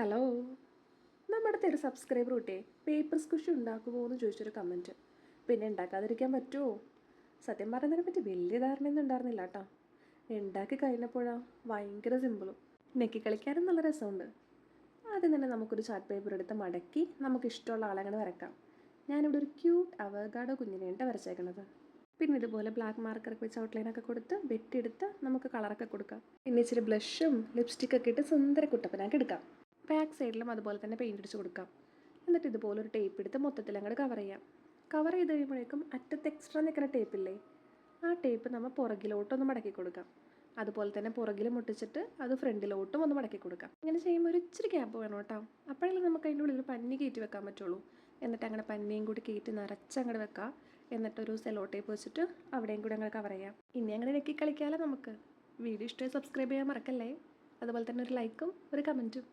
Hello നമ്മുടെ ഒരു subscriber കിട്ടേ paper സ്കുഷ് ഉണ്ടാക്കുമോ എന്ന് ചോദിച്ചൊരു കമന്റ് പിന്നെ ഉണ്ടാക്കാതിരിക്കാൻ പറ്റുമോ സത്യം പറയുന്നതിനെ പറ്റി വലിയ ധാരണയൊന്നും ഉണ്ടായിരുന്നില്ല കേട്ടോ. ഉണ്ടാക്കി കഴിഞ്ഞപ്പോഴാണ് ഭയങ്കര സിമ്പിളും നെക്കി കളിക്കാനും നല്ല രസമുണ്ട്. ആദ്യം തന്നെ നമുക്കൊരു ചാർട്ട് പേപ്പർ എടുത്ത് മടക്കി നമുക്ക് ഇഷ്ടമുള്ള ആളങ്ങനെ വരക്കാം. ഞാനിവിടെ ഒരു ക്യൂട്ട് അവഗാഡോ കുഞ്ഞിനെയാണ് വരച്ചേക്കണത്. പിന്നെ ഇതുപോലെ ബ്ലാക്ക് മാർക്കറൊക്കെ വെച്ച് ഔട്ട്ലൈനൊക്കെ കൊടുത്ത് വെട്ടിയെടുത്ത് നമുക്ക് കളറൊക്കെ കൊടുക്കാം. പിന്നെ ഇച്ചിരി ബ്ലഷും ലിപ്സ്റ്റിക്കൊക്കെ ഇട്ട് സുന്ദര കുട്ടപ്പനാക്കി എടുക്കാം. ബാക്ക് സൈഡിലും അതുപോലെ തന്നെ പെയിന്റ് അടിച്ച് കൊടുക്കാം. എന്നിട്ട് ഇതുപോലെ ഒരു ടേപ്പ് എടുത്ത് മൊത്തത്തിൽ അങ്ങോട്ട് കവർ ചെയ്യാം. കവർ ചെയ്ത് കഴിയുമ്പോഴേക്കും അറ്റത്ത് എക്സ്ട്രാ നിൽക്കുന്ന ടേപ്പില്ലേ ആ ടേപ്പ് നമ്മൾ പുറകിലോട്ടൊന്ന് മടക്കി കൊടുക്കാം. അതുപോലെ തന്നെ പുറകിൽ മുട്ടിച്ചിട്ട് അത് ഫ്രണ്ടിലോട്ടും ഒന്ന് മടക്കി കൊടുക്കാം. ഇങ്ങനെ ചെയ്യുമ്പോൾ ഒരു ഇച്ചിരി ഗ്യാപ്പ് വേണം കേട്ടോ. അപ്പോഴല്ലേ നമുക്ക് അതിന്റെ ഉള്ളിൽ പന്നി കയറ്റി വെക്കാൻ പറ്റുള്ളൂ. എന്നിട്ട് അങ്ങനെ പന്നിയും കൂടി കയറ്റി നിറച്ച് അങ്ങോട്ട് വെക്കാം. എന്നിട്ടൊരു സെലോ ടേപ്പ് വെച്ചിട്ട് അവിടെയും കൂടി അങ്ങനെ കവർ ചെയ്യാം. ഇനി അങ്ങനെ നെക്കി കളിക്കാമല്ലോ നമുക്ക്. വീഡിയോ ഇഷ്ടമായി സബ്സ്ക്രൈബ് ചെയ്യാൻ മറക്കല്ലേ? അതുപോലെ തന്നെ ഒരു ലൈക്കും ഒരു കമന്റും